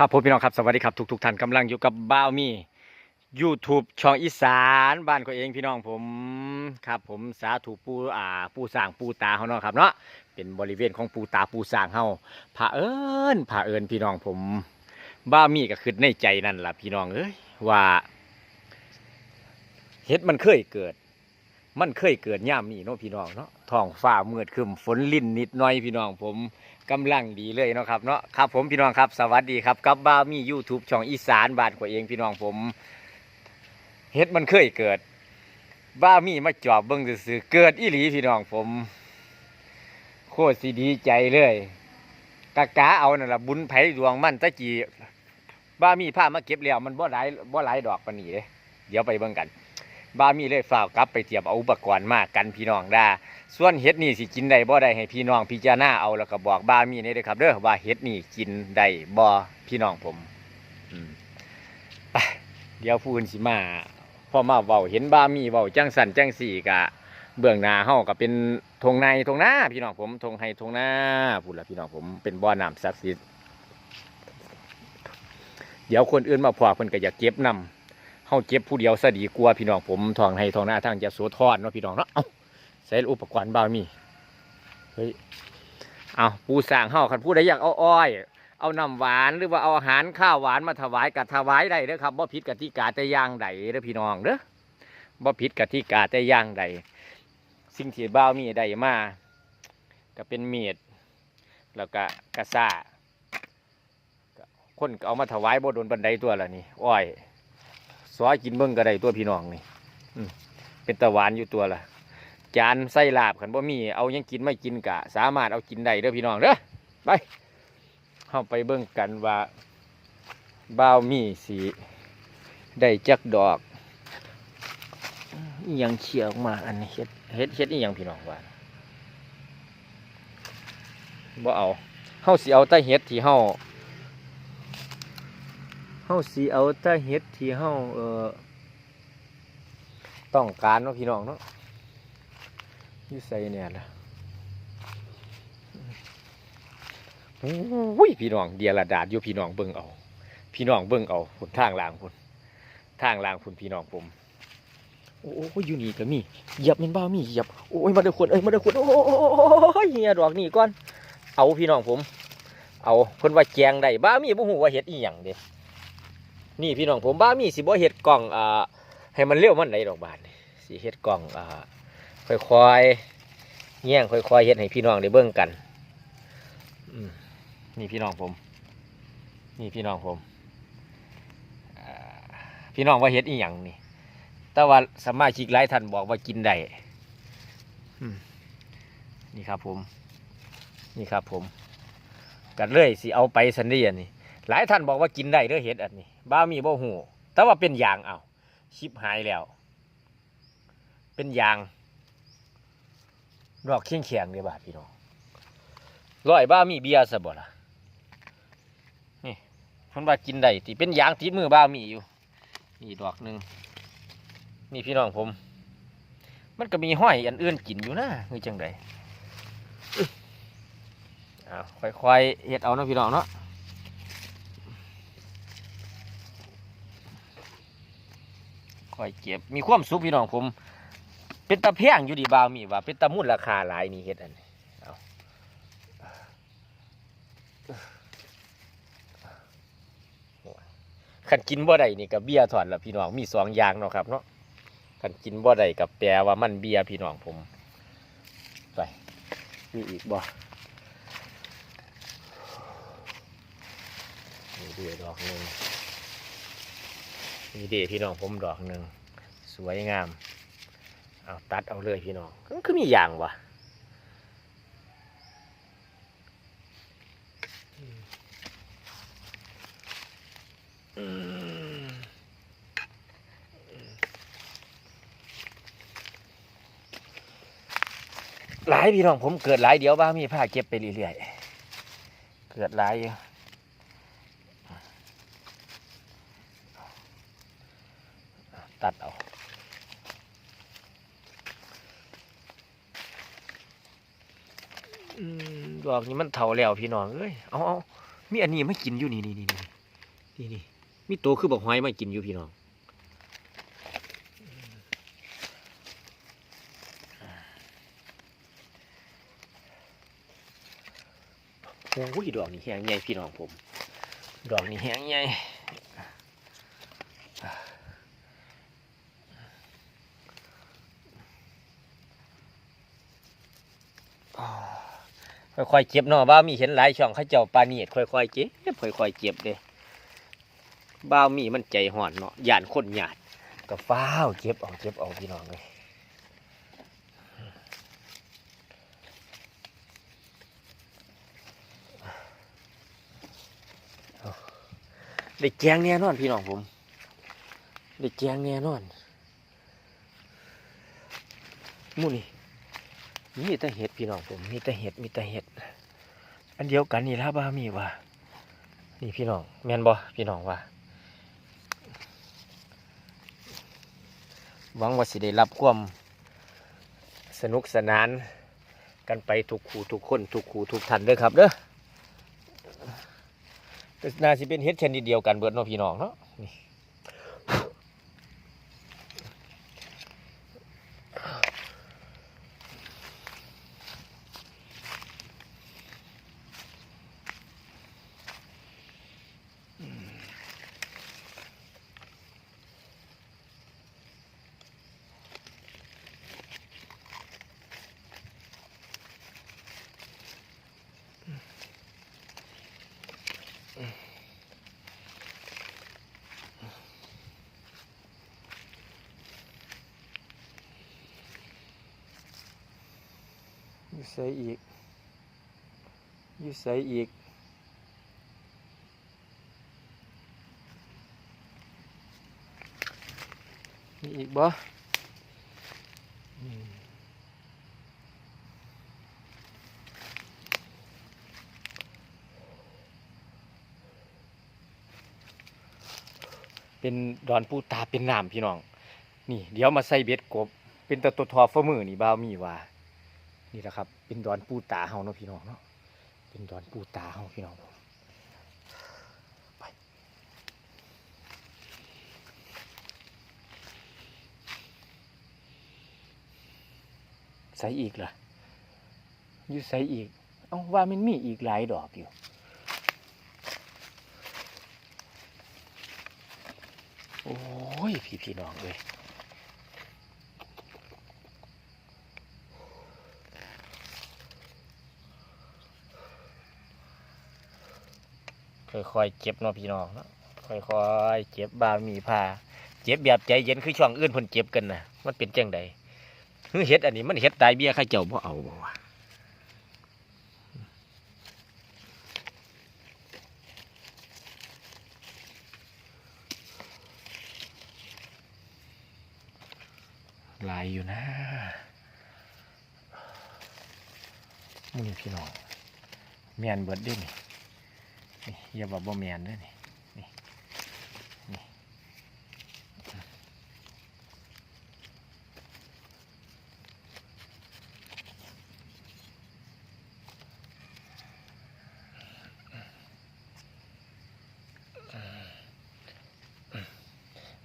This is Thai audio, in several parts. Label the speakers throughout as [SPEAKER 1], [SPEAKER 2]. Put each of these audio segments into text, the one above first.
[SPEAKER 1] ครับผมพี่น้องครับสวัสดีครับทุกทุกๆท่านกำลังอยู่กับบ้าวมี YouTube ช่องอีสานบ้านก็เองพี่น้องผมครับผมสาธุปูอ่าปูสางปูตาเขาเนาะครับเนาะเป็นบริเวณของปูตาปูสางเฮาผาเอิญผาเอิญพี่น้องผมบ้าวมี่ก็คือในใจนั่นแหละพี่น้องเอ้ยว่าเฮ็ดมันเคยเกิด มันเคยเกิดย่ามนี้เนาะพี่น้องเนาะท้องฟ้ามืดครึมฝนลิ่นนิดหน่อยพี่น้องผมกำลังดีเลยเนาะครับเนาะครับผมพี่น้องครับสวัสดีครับกับบ้ามี YouTube ช่องอีสานบานกว่าเองพี่น้องผมเฮ็ดมันเคยเกิดบ้ามีมาจอบเบิ่งซื่อเกิดอีหลีพี่น้องผม โคตรสิดีใจเลยกะกาเอานั่นละบุญไผดวงมันตะกี้บ้ามีผ้ามาเก็บแล้วมันบ่หลายบ่หลายดอกปานนี้เด้เดี๋ยวไปเบิ่งกัน บ้ามีเลยฝากกลับไปเตรียมเอาอุปกรณ์มากันพี่น้องได้ส่วนเห็ดนี่สิกินได้บ่ได้ให้พี่น้องพิจารณาเอาแล้วก็บอกบ้ามีนี่เด้อครับเด้อว่าเห็ดนี่กินได้บ่พี่น้องผมไปเดี๋ยวผู้อื่นสิมาพอมาเว้าเห็นบ้ามีเว้าจังสันจังสี่กะ เบื้องหน้าเฮาก็เป็นทงในทงหน้าพี่น้องผมทงไฮทงหน้าพูดละพี่น้องผมเป็นบ่อน้ำศักดิ์สิทธิ์เดี๋ยวคนอื่นมาพอเพิ่นก็อยากเก็บนำ เฮาเก็บผู้เดียวซะดีกว่าพี่น้องผมทองไฮทองหน้าทางจะโสธรเนาะพี่น้องเนาะเอาใส่อุปกรณ์บ่าวมีเฮ้ยเอาปูสร้างเฮาคันผู้ใดอยากเอาอ้อย เอาน้ำหวานหรือว่าเอาอาหารข้าวหวานมาถวายกับถวายได้เด้อครับบ่ผิดกติกาแต่ย่างใดเด้อพี่น้องเด้อบ่ผิดกติกาแต่ย่างใดสิ่งที่บ่าวมีได้มาก็เป็นเมีดแล้วก็กระซ่าคนเอามาถวายบ่โดนบันไดตัวละนี่อ้อย ซอยกินเบิ่งก็ได้ตัวพี่น้องนี่เป็นตะหวานอยู่ตัวละจานไส้ลาบขันบ่มีเอายังกินไม่กินกะ สามารถเอากินได้เด้อพี่น้องเด้อไปเข้าไปเบิ่งกันว่าบ้าวมีสีได้จักดอกอยังเขียวมาอันนี้เฮ็ดเฮ็ดเฮ็ดอีหยังพี่น้องว่าบ่เอาเฮาสิเอาแต่เฮ็ดที่เฮา เฮาสิเอาแต่เฮ็ดที่เฮาเอ่อต้องการเนาะพี่น้องเนาะยู่ใส่เนี่ยละโอ้ยพี่น้องเดียระดาดอยู่พี่น้องเบิ่งเอา พี่น้องเบิ่งเอาผนทางล่างพุ่นทางล่างพุ่นพี่น้องผมโอ้โหอยู่นี่ก็มีเหยียบมันบ้ามีเหยียบโอ้ยมาเด้อคนเอ้ยมาเด้อคนโอ้ยเฮียดอกนี่ก่อน เอาพี่น้องผม เอาเพิ่นว่าแจงได้บ้ามีบ่ฮู้ว่าเฮ็ดอีหยังเด้ นี่พี่น้องผมบ้ามีสิบ่เฮ็ดกล่องอ่าให้มันเร็วมันได้ดอกบานนี่สิเฮ็ดกล่องอ่าค่อยๆแย่งค่อยๆเฮ็ดให้พี่น้องได้เบิ่งกันนี่พี่น้องผม นี่พี่น้องผมพี่น้องว่าเฮ็ดอีหยังนี่ แต่ว่าสมาชิกหลายท่านบอกว่ากินได้นี่ครับผม นี่ครับผมกันเลยสิเอาไปสันเดียนี่ หลายท่านบอกว่ากินได้เด้อเฮ็ดอันนี้บ้ามีบ่หูแต่ว่าเป็นยางเอาชิบหายแล้ว เป็นยางดอกเขียงเขียงๆเลยบาพี่น้องร้อยบ้ามีเบียร์ซะบ่ล่ะนี่คนว่ากินได้ที่เป็นยางติดมือบ้ามีอยู่นี่ดอกหนึ่งนี่พี่น้องผม มันก็มีห้อยอันอื่นกินอยู่นะคือจังได้อ้าวค่อยๆเฮ็ดเอาเนาะพี่น้องเนาะ ค่อยเก็บ มีความสุขพี่น้องผม เป็นตะแพงอยู่ดีบาวมีว่า เป็นตะมุนราคาหลายนี่เฮ็ดอันนี้เอาขันกินบ่ได้นี่กับเบียร์ถอนละพี่น้องมีสองอย่างเนาะครับเนาะขันกินบ่ได้กับแปลว่ามันเบียร์พี่น้องผมไปมีอีกบ่นี่เดียดอกหนึ่ง นี่เดียวพี่น้องผมดอกหนึ่งสวยงามเอาตัดเอาเลยพี่น้องมันคือมีอย่างวะหลายพี่น้องผมเกิดหลายเดี๋ยวบ้ามีผ้าเก็บไปเรื่อยๆเกิดหลายอยู่ตัดเอา อืม ดอกนี้มันเถาแล้วพี่น้องเอ้ยเอาเอามีอันนี้ไม่กินอยู่นี่นี่นี่นี่นี่นี่มีตัวคือบอกหอยไมากินอยู่พี่น้องโอ้ยดอกนี่แห้งใหญ่พี่น้องผม ดอกนี่แห้งใหญ่ ค่อยๆเจ็บเนาะบ้าวมีเห็นหลายช่องเขาเจ้าปลาเนียดค่อยๆเจ็บค่อยๆเจ็บเด้บ้าวมีมันใจห่อนเนาะหย่านคนหยาดก็ฟ้าวเจ็บเออกเจ็บเออกพี่น้องเลยเอาได้แจงแน่นอนพี่น้องผมได้แจงแน่นอนมู่นี่ มีแต่เห็ดพี่น้องผมมีแต่เห็ดมีแต่เห็ดอันเดียวกันนี่ละบ้ามีว่านี่พี่น้องแมนบอพี่น้องว่าหวังว่าสิได้รับความสนุกสนานกันไปทุกคู่ทุกคนทุกคู่ทุกท่านเด้อครับเด้อน่าสิเป็นเห็ดชนิดเดียวกันเบิดเนาะพี่น้องเนาะนี่ ใส่อีกอยู่ใส่อีกมีอีกบ่เป็นดอนปูตาเป็นน้ำพี่น้อง นี่ เดี๋ยวมาใส่เบ็ดกบ เป็นตะตัวทอฟ้ามือนี่บ่าวมีว่า นี่แหละครับ เป็นดอนปูตาเฮาเนาะพี่น้องเนาะเป็นดอนปูตาเฮาพี่น้องไปใส่อีกเหรออยู่ใส่อีก เอาว่ามันมีอีกหลายดอกอยู่โอ้ย พี่พี่น้องเลย ค่อยๆเจ็บเนาะพี่น้องเนาะค่อยๆเจ็บบามีพาเจ็บแบบใจเย็นคือช่วงอื่นพ่นเจ็บกันนะมันเป็นจังใดคือเฮ็ดอันนี้มันเฮ็ดตายเบี้ยข้าเจ้าบ่เอาบ่วะลายอยู่นะมึงพี่น้องแม่นเบิดเด้นี่นี่ อย่าบอกบ่แมนด้วยนี่นี่นี่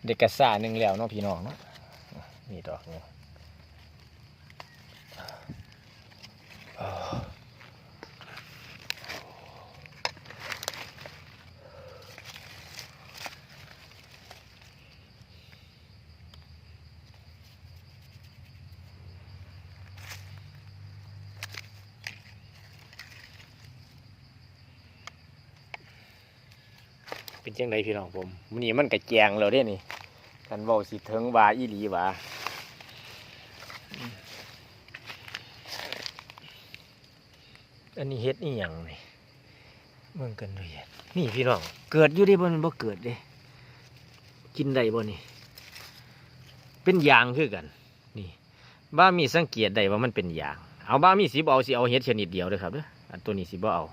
[SPEAKER 1] เด็กกระซ่าหนึ่งแล้วเนาะพี่น้องเนาะนี่ดอกหนึ เป็นจังไดพี่น้องผมมื้อนี้มันกระแจงแล้วเด้นี่กันเว้าสิถึงวาอีหลีวาอันนี้เฮ็ดนี่หยังนี่เบิ่งกันด้วยนี่พี่น้องเกิดอยู่เด้บ่มันบ่เกิดเด้กินได้บ่นี่ เป็นยางคือกัน นี่ บ้ามีสังเกตได้ว่ามันเป็นยาง เอาบ้ามีสิบเอาสิเอาเฮ็ดชนิดเดียวเด้อครับเด้ออันตัวนี้สิบ่เอา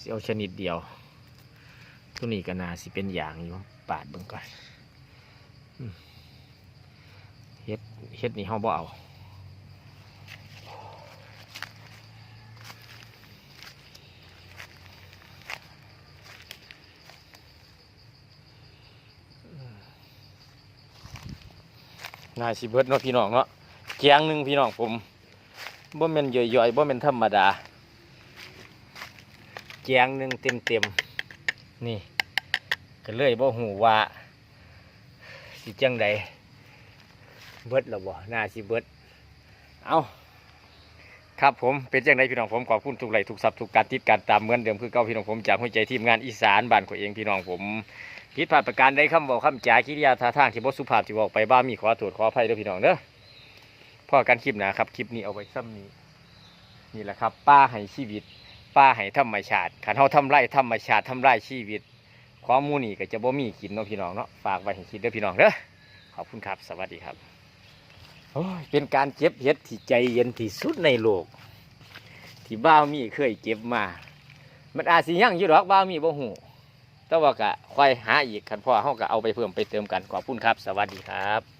[SPEAKER 1] สิเอาชนิดเดียว ตันีก็น่าสิเป็นอย่างอยู่ปาดเบิ่งก่อนเฮ็ดเฮ็ดนี่เอาบ่เอานายสิเบิดเนาะพี่น้องเนาะแจงหนึ่งพี่น้องผมบ่เป็นย่อยๆบ่เป็นธรรมดาแจงหนึ่งเต็มๆนี่ ก็เลยบ่หูว่า สิจังใดเบิดแล้วบ่หน่าสิเบิด เอาครับผมเป็นจังใดพี่น้องผมขอบคุณทุกไหลทุกซับทุกการติดการตามเหมือนเดิมคือเก่าพี่น้องผมจากหัวใจทีมงานอีสานบ้านของเองพี่น้องผมผิดพลาดประการใดคำบอกคำจากิริยาท่าทางที่บ่สุภาพที่บอกไปบ้ามีขอโทษขออภัยด้อพี่น้องเด้อพอกันคลิปนะครับคลิปนี้เอาไว้ซ้ำนี้นี่แหละครับ ป้าให้ชีวิต ป้าให้ธรรมชาติขันเฮาทำไรธรรมชาติทำไรชีวิต ความมูนี่ก็จะบ่มีกินเนาะพี่น้องเนาะฝากไว้ให้คิดเด้อพี่น้องเด้อขอบคุณครับ สวัสดีครับโอ้ยเป็นการเก็บเห็ดที่ใจเย็นที่สุดในโลก ที่บ้าวมีเคยเก็บมา มันอาจสิยั่งอยู่ดอกบ้าวมีบ่หูแต่ว่ากะค่อยหาอีกคันพ่อเขาก็เอาไปเพิ่มไปเติมกันขอบคุณครับ สวัสดีครับ